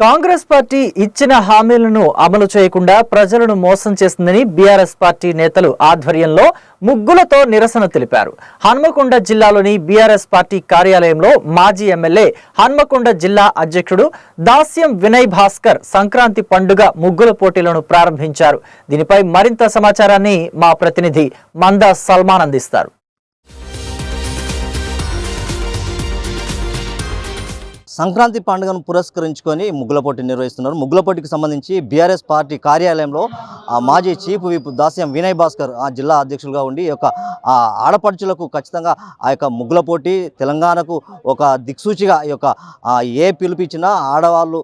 Congress party ఇచ్చిన హామీలను అమలు చేయకుండా ప్రజలను మోసం చేస్తుందని బీఆర్ఎస్ పార్టీ నేతలు ఆధ్వర్యంలో ముగ్గులతో నిరసన తెలిపారు. హన్మకొండ జిల్లాలోని బీఆర్ఎస్ పార్టీ కార్యాలయంలో మాజీ ఎమ్మెల్యే హన్మకొండ జిల్లా అధ్యక్షుడు దాస్యం వినయ్ భాస్కర్ సంక్రాంతి పండుగ ముగ్గుల పోటీలను ప్రారంభించారు. దీనిపై మరింత సమాచారాన్ని మా ప్రతినిధి మందా సల్మాన్ అందిస్తారు సంక్రాంతి పండుగను పురస్కరించుకొని ముగ్గుల పోటీ నిర్వహిస్తున్నారు. ముగ్గుల పోటీకి సంబంధించి బీఆర్ఎస్ పార్టీ కార్యాలయంలో ఆ మాజీ చీఫ్ విప్ దాస్యం వినయ్ భాస్కర్ ఆ జిల్లా అధ్యక్షులుగా ఉండి యొక్క ఆ ఆడపడుచులకు ఖచ్చితంగా ఆ యొక్క ముగ్గుల పోటీ తెలంగాణకు ఒక దిక్సూచిగా ఈ యొక్క ఏ పిలిపించినా ఆడవాళ్ళు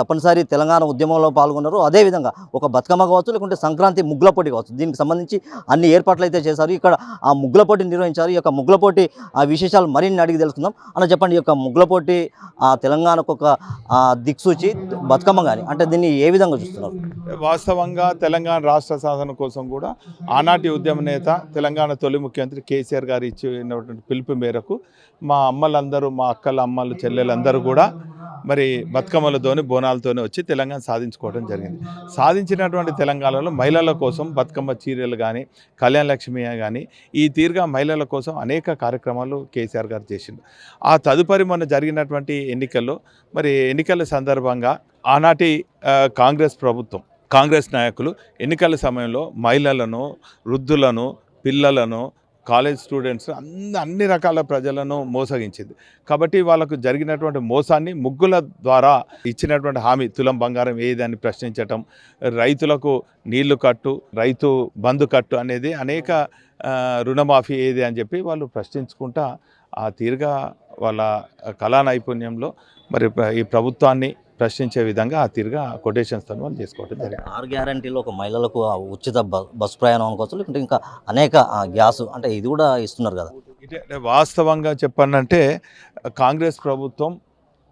తప్పనిసరి తెలంగాణ ఉద్యమంలో పాల్గొన్నారు. అదేవిధంగా ఒక బతుకమ్మ కావచ్చు లేకుంటే సంక్రాంతి ముగ్గుల పోటీ కావచ్చు దీనికి సంబంధించి అన్ని ఏర్పాట్లు అయితే చేశారు. ఇక్కడ ఆ ముగ్గుల పోటీ నిర్వహించారు. ఈ యొక్క ముగ్గుల పోటీ ఆ విశేషాలు మరిన్ని అడిగి తెలుసుకుందాం. అలా చెప్పండి ఈ యొక్క ముగ్గుల పోటీ ఆ తెలంగాణకు ఒక దిక్సూచి బతుకమ్మ కానీ అంటే దీన్ని ఏ విధంగా చూస్తున్నారు? వాస్తవంగా తెలంగాణ రాష్ట్ర సాధన కోసం కూడా ఆనాటి ఉద్యమ నేత తెలంగాణ తొలి ముఖ్యమంత్రి కేసీఆర్ గారు ఇచ్చినటువంటి పిలుపు మేరకు మా అమ్మలందరూ మా అక్కల అమ్మలు చెల్లెలందరూ కూడా మరి బతుకమ్మలతోని బోనాలతోని వచ్చి తెలంగాణ సాధించుకోవడం జరిగింది. సాధించినటువంటి తెలంగాణలో మహిళల కోసం బతుకమ్మ చీరలు కానీ కళ్యాణ లక్ష్మి కానీ ఈ తీరుగా మహిళల కోసం అనేక కార్యక్రమాలు కేసీఆర్ గారు చేసిండు. ఆ తదుపరి మొన్న జరిగినటువంటి ఎన్నికల్లో మరి ఎన్నికల సందర్భంగా ఆనాటి కాంగ్రెస్ ప్రభుత్వం కాంగ్రెస్ నాయకులు ఎన్నికల సమయంలో మహిళలను వృద్ధులను పిల్లలను కాలేజ్ స్టూడెంట్స్ అన్ని అన్ని రకాల ప్రజలను మోసగించింది. కాబట్టి వాళ్ళకు జరిగినటువంటి మోసాన్ని ముగ్గుల ద్వారా ఇచ్చినటువంటి హామీ తులం బంగారం ఏదని ప్రశ్నించటం రైతులకు నీళ్ళు కట్టు రైతు బంధు కట్టు అనేది అనేక రుణమాఫీ ఏది అని చెప్పి వాళ్ళు ప్రశ్నించుకుంటా ఆ తీరుగా వాళ్ళ కళా నైపుణ్యంలో మరి ప్ర- ఈ ప్రభుత్వాన్ని ప్రశ్నించే విధంగా ఆ తీరుగా కొటేషన్స్తో వాళ్ళు చేసుకోవడం జరిగింది. ఆరు గ్యారంటీలో ఒక మహిళలకు ఉచిత బ- బస్ ప్రయాణం అనుకోవచ్చు లేకుంటే ఇంకా అనేక గ్యాస్ అంటే ఇది కూడా ఇస్తున్నారు కదా. వాస్తవంగా చెప్పానంటే కాంగ్రెస్ ప్రభుత్వం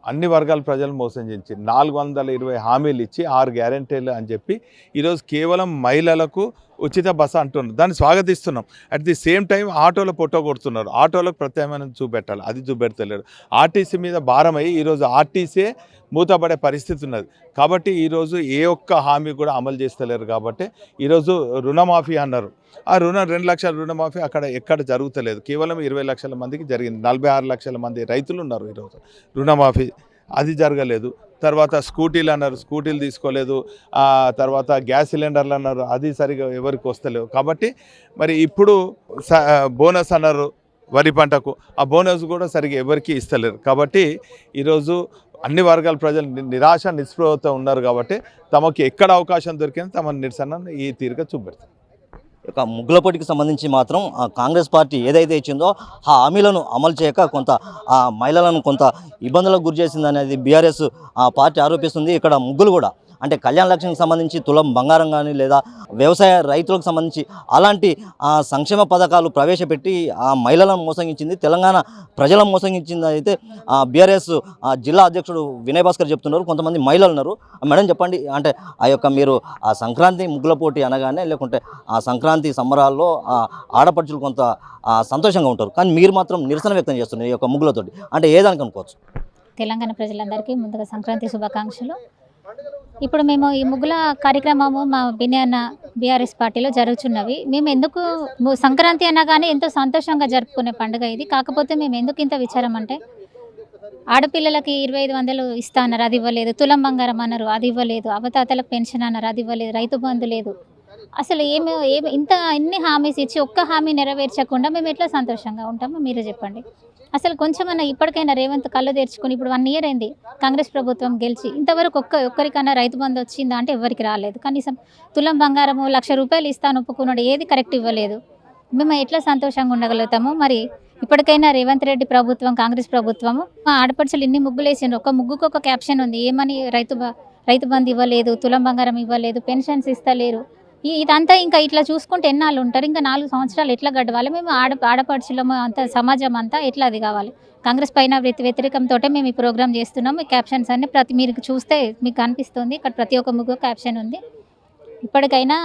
అన్ని వర్గాల ప్రజలు మోసం చేసి నాలుగు వందల ఇరవై హామీలు ఇచ్చి ఆరు గ్యారంటీలు అని చెప్పి ఈరోజు కేవలం మహిళలకు ఉచిత బస్సు అంటున్నారు. దాన్ని స్వాగతిస్తున్నాం. అట్ ది సేమ్ టైం ఆటోలో పొట్టో కొడుతున్నారు. ఆటోలకు ప్రత్యామ్నాయం చూపెట్టాలి. అది చూపెడతలేరు. ఆర్టీసీ మీద భారం అయ్యి ఈరోజు ఆర్టీసీ మూతపడే పరిస్థితి ఉన్నది. కాబట్టి ఈరోజు ఏ ఒక్క హామీ కూడా అమలు చేస్తలేరు కాబట్టి ఈరోజు రుణమాఫీ అన్నారు. ఆ రుణం రెండు లక్షల రుణమాఫీ అక్కడ ఎక్కడ జరుగుతలేదు. కేవలం ఇరవై లక్షల మందికి జరిగింది. నలభై ఆరు లక్షల మంది రైతులు ఉన్నారు ఈరోజు. రుణమాఫీ అది జరగలేదు. తర్వాత స్కూటీలు అన్నారు స్కూటీలు తీసుకోలేదు. తర్వాత గ్యాస్ సిలిండర్లు అన్నారు. అది సరిగా ఎవరికి వస్తలేవు. కాబట్టి మరి ఇప్పుడు స- బోనస్ అన్నారు వరి పంటకు. ఆ బోనస్ కూడా సరిగా ఎవరికి ఇస్తలేరు. కాబట్టి ఈరోజు అన్ని వర్గాల ప్రజలు నిరాశ నిస్పృహతో ఉన్నారు కాబట్టి తమకు ఎక్కడ అవకాశం దొరికింది తమ నిరసన ఈ తీరుగా చూపెడతారు యొక్క ముగ్గుల పోటీకి సంబంధించి మాత్రం కాంగ్రెస్ పార్టీ ఏదైతే ఇచ్చిందో ఆ హామీలను అమలు చేయక కొంత ఆ మహిళలను కొంత ఇబ్బందులకు గురి చేసింది అనేది బీఆర్ఎస్ ఆ పార్టీ ఆరోపిస్తుంది. ఇక్కడ ముగ్గులు కూడా అంటే కళ్యాణ లక్ష్మికి సంబంధించి తులం బంగారం కానీ లేదా వ్యవసాయ రైతులకు సంబంధించి అలాంటి సంక్షేమ పథకాలు ప్రవేశపెట్టి ఆ మహిళలను మోసగించింది తెలంగాణ ప్రజలను మోసగించింది అయితే బీఆర్ఎస్ ఆ జిల్లా అధ్యక్షుడు వినయ్ భాస్కర్ చెప్తున్నారు. కొంతమంది మహిళలు ఉన్నారు. మేడం చెప్పండి అంటే ఆ యొక్క మీరు ఆ సంక్రాంతి ముగ్గుల పోటీ అనగానే లేకుంటే ఆ సంక్రాంతి సంబరాల్లో ఆడపడుచులు కొంత సంతోషంగా ఉంటారు. కానీ మీరు మాత్రం నిరసన వ్యక్తం చేస్తున్నారు ఈ యొక్క ముగ్గులతోటి. అంటే ఏదానికి అనుకోవచ్చు? తెలంగాణ ప్రజలందరికీ ముందుగా సంక్రాంతి శుభాకాంక్షలు. ఇప్పుడు మేము ఈ ముగ్గుల కార్యక్రమము మా బిన్యాన్న బీఆర్ఎస్ పార్టీలో జరుగుతున్నవి మేము ఎందుకు సంక్రాంతి అన్నా కానీ ఎంతో సంతోషంగా జరుపుకునే పండుగ ఇది. కాకపోతే మేము ఎందుకు ఇంత విచారం అంటే ఆడపిల్లలకి ఇరవై ఐదు వందలు ఇస్తా అన్నారు అది ఇవ్వలేదు. తులం బంగారం అన్నారు అది ఇవ్వలేదు. అవతాతలకు పెన్షన్ అన్నారు అది ఇవ్వలేదు. రైతు బంధు లేదు. అసలు ఏమి ఏమి ఇంత ఇన్ని హామీస్ ఇచ్చి ఒక్క హామీ నెరవేర్చకుండా మేము ఎట్లా సంతోషంగా ఉంటామో మీరే చెప్పండి. అసలు కొంచెమన్నా ఇప్పటికైనా రేవంత్ కళ్ళు తెరుచుకుని ఇప్పుడు వన్ ఇయర్ అయింది కాంగ్రెస్ ప్రభుత్వం గెలిచి ఇంతవరకు ఒక్క ఒక్కరికన్నా రైతు బంధు వచ్చిందా అంటే ఎవరికి రాలేదు. కనీసం తులం బంగారము లక్ష రూపాయలు ఇస్తాను ఒప్పుకున్నాడు ఏది కరెక్ట్ ఇవ్వలేదు. మేము ఎట్లా సంతోషంగా ఉండగలుగుతాము? మరి ఇప్పటికైనా రేవంత్ రెడ్డి ప్రభుత్వం కాంగ్రెస్ ప్రభుత్వము మా ఆడపడుచులు ఇన్ని ముగ్గులు వేసిండ్రు. ఒక ముగ్గుకు ఒక క్యాప్షన్ ఉంది. ఏమని రైతు బ- రైతు బంధు ఇవ్వలేదు తులం బంగారం ఇవ్వలేదు పెన్షన్స్ ఇస్తలేరు. ఇదంతా ఇంకా ఇట్లా చూసుకుంటే ఎన్నాళ్ళు ఉంటారు? ఇంకా నాలుగు సంవత్సరాలు ఎట్లా గడవాలి? మేము ఆడ ఆడపడుచులము అంత సమాజం అంతా ఎట్లా అది కావాలి? కాంగ్రెస్ పైన వ్యతి వ్యతిరేకంతో మేము ఈ ప్రోగ్రామ్ చేస్తున్నాము. ఈ క్యాప్షన్స్ అన్ని ప్రతి మీరు చూస్తే మీకు కనిపిస్తుంది ఇక్కడ ప్రతి ఒక్క ముగ్గు క్యాప్షన్ ఉంది. ఇప్పటికైనా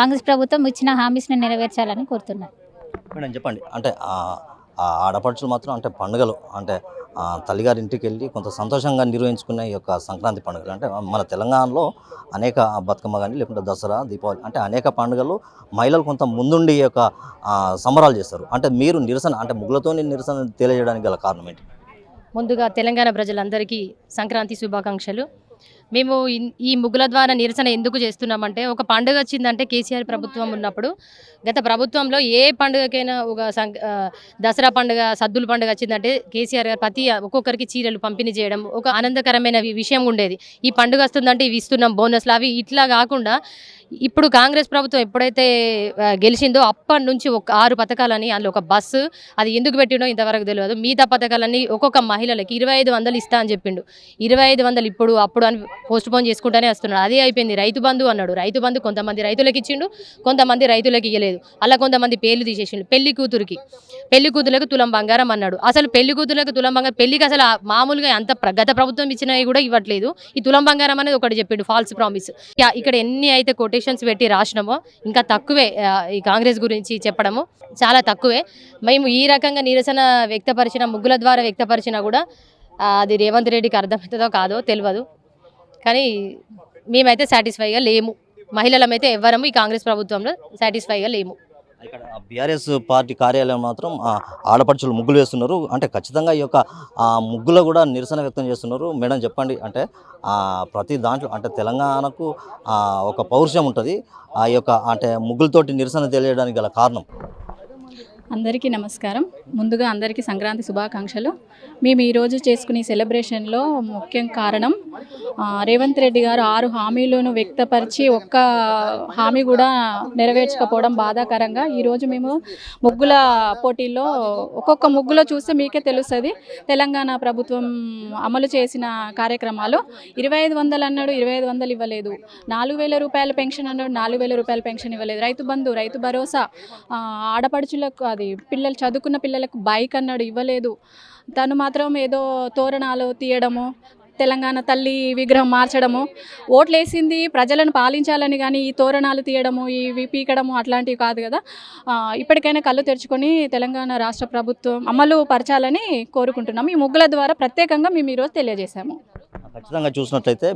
కాంగ్రెస్ ప్రభుత్వం ఇచ్చిన హామీస్ని నెరవేర్చాలని కోరుతున్నాను. మేడం చెప్పండి. అంటే ఆడపడుచులు మాత్రం అంటే పండుగలు అంటే తల్లిగారింటికి తల్లిగారి వెళ్ళి కొంత సంతోషంగా నిర్వహించుకునే ఈ యొక్క సంక్రాంతి పండుగలు అంటే మన తెలంగాణలో అనేక బతుకమ్మ కానీ లేకుంటే దసరా దీపావళి అంటే అనేక పండుగలు మహిళలు కొంత ముందుండి ఈ యొక్క సంబరాలు చేస్తారు. అంటే మీరు నిరసన అంటే ముగ్గులతోని నిరసన తెలియజేయడానికి గల కారణం ఏంటి? ముందుగా తెలంగాణ ప్రజలందరికీ సంక్రాంతి శుభాకాంక్షలు. మేము ఈ ముగ్గుల ద్వారా నిరసన ఎందుకు చేస్తున్నామంటే ఒక పండుగ వచ్చిందంటే కేసీఆర్ ప్రభుత్వం ఉన్నప్పుడు గత ప్రభుత్వంలో ఏ పండుగకైనా ఒక దసరా పండుగ సద్దుల పండుగ వచ్చిందంటే కేసీఆర్ గారు ప్రతి ఒక్కొక్కరికి చీరలు పంపిణీ చేయడం ఒక ఆనందకరమైన విషయం ఉండేది. ఈ పండుగ వస్తుందంటే ఇవి ఇస్తున్నాం బోనస్లు అవి ఇట్లా కాకుండా ఇప్పుడు కాంగ్రెస్ ప్రభుత్వం ఎప్పుడైతే గెలిచిందో అప్పటి నుంచి ఒక ఆరు పథకాలని అందులో ఒక బస్సు అది ఎందుకు పెట్టిండో ఇంతవరకు తెలియదు. మిగతా పథకాలన్నీ ఒక్కొక్క మహిళలకి ఇరవై ఐదు వందలు ఇస్తా అని చెప్పిండు. ఇరవై ఐదు వందలు ఇప్పుడు అప్పుడు అని పోస్ట్ పోన్ చేసుకుంటానే వస్తున్నాడు. అదే అయిపోయింది. రైతు బంధు అన్నాడు. రైతు బంధు కొంతమంది రైతులకు ఇచ్చిండు కొంతమంది రైతులకు ఇవ్వలేదు అలా కొంతమంది పేర్లు తీసేసిండు. పెళ్ళి కూతురికి. పెళ్ళి కూతురులకు తులం బంగారం అన్నాడు. అసలు పెళ్ళి కూతురులకు తులం బంగారం పెళ్ళికి అసలు మామూలుగా అంత ప్ర- గత ప్రభుత్వం ఇచ్చినవి కూడా ఇవ్వట్లేదు. ఈ తులం బంగారం అనేది ఒకటి చెప్పిండు ఫాల్స్ ప్రామిస్ ఇక్కడ ఎన్ని అయితే పిటిషన్స్ పెట్టి రాసినామో. ఇంకా తక్కువే ఈ కాంగ్రెస్ గురించి చెప్పడము. చాలా తక్కువే. మేము ఈ రకంగా నిరసన వ్యక్తపరిచిన ముగ్గుల ద్వారా వ్యక్తపరిచినా కూడా అది రేవంత్ రెడ్డికి అర్థమవుతుందో కాదో తెలియదు కానీ మేమైతే సాటిస్ఫైగా లేము. మహిళలమైతే ఎవ్వరము ఈ కాంగ్రెస్ ప్రభుత్వంలో సాటిస్ఫైగా లేము. ఇక్కడ బీఆర్ఎస్ పార్టీ కార్యాలయం మాత్రం ఆడపడుచులు ముగ్గులు వేస్తున్నారు. అంటే ఖచ్చితంగా ఈ యొక్క ముగ్గులో కూడా నిరసన వ్యక్తం చేస్తున్నారు. మేడం చెప్పండి అంటే ప్రతి దాంట్లో అంటే తెలంగాణకు ఒక పౌరుషం ఉంటుంది. ఆ యొక్క అంటే ముగ్గులతోటి నిరసన తెలియడానికి గల కారణం? అందరికీ నమస్కారం. ముందుగా అందరికీ సంక్రాంతి శుభాకాంక్షలు. మేము ఈరోజు చేసుకునే సెలబ్రేషన్లో ముఖ్యం కారణం రేవంత్ రెడ్డి గారు ఆరు హామీలను వ్యక్తపరిచి ఒక్క హామీ కూడా నెరవేర్చకపోవడం బాధాకరంగా ఈరోజు మేము ముగ్గుల పోటీల్లో ఒక్కొక్క ముగ్గులో చూస్తే మీకే తెలుస్తుంది. తెలంగాణ ప్రభుత్వం అమలు చేసిన కార్యక్రమాలు ఇరవై ఐదు వందలు అన్నాడు ఇరవై ఐదు వందలు ఇవ్వలేదు. నాలుగు వేల రూపాయల పెన్షన్ అన్నాడు నాలుగు వేల రూపాయల పెన్షన్ ఇవ్వలేదు. రైతు బంధు రైతు భరోసా ఆడపడుచులకు అది పిల్లలు చదువుకున్న పిల్లలకు బైక్ అన్నాడు ఇవ్వలేదు. తను మాత్రం ఏదో తోరణాలు తీయడము తెలంగాణ తల్లి విగ్రహం మార్చడము ఓట్లేసింది ప్రజలను పాలించాలని కానీ ఈ తోరణాలు తీయడము ఇవి పీకడము అట్లాంటివి కాదు కదా. ఇప్పటికైనా కళ్ళు తెరుచుకొని తెలంగాణ రాష్ట్ర ప్రభుత్వం అమలు పరచాలని కోరుకుంటున్నాము. ఈ ముగ్గుల ద్వారా ప్రత్యేకంగా మేము ఈరోజు తెలియజేశాము. ఖచ్చితంగా చూసినట్లయితే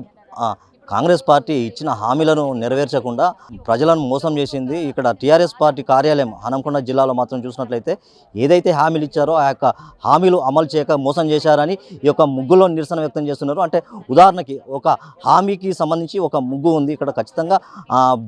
కాంగ్రెస్ పార్టీ ఇచ్చిన హామీలను నెరవేర్చకుండా ప్రజలను మోసం చేసింది ఇక్కడ టీఆర్ఎస్ పార్టీ కార్యాలయం హనంకొండ జిల్లాలో మాత్రం చూసినట్లయితే ఏదైతే హామీలు ఇచ్చారో ఆ యొక్క హామీలు అమలు చేయక మోసం చేశారని ఈ యొక్క ముగ్గులో నిరసన వ్యక్తం చేస్తున్నారు. అంటే ఉదాహరణకి ఒక హామీకి సంబంధించి ఒక ముగ్గు ఉంది. ఇక్కడ ఖచ్చితంగా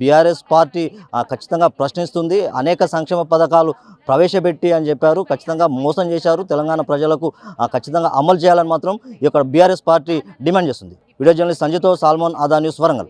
బీఆర్ఎస్ పార్టీ ఖచ్చితంగా ప్రశ్నిస్తుంది. అనేక సంక్షేమ పథకాలు ప్రవేశపెట్టి అని చెప్పారు. ఖచ్చితంగా మోసం చేశారు. తెలంగాణ ప్రజలకు ఆ, ఖచ్చితంగా అమలు చేయాలని మాత్రం ఈ యొక్క బీఆర్ఎస్ పార్టీ డిమాండ్ చేస్తుంది. വീഡിയോ ജേർണലിസ്റ്റ് സഞ്ജിത്തോ സാൽമോൻ ആദാ ന്യൂസ് വറങ്ങൽ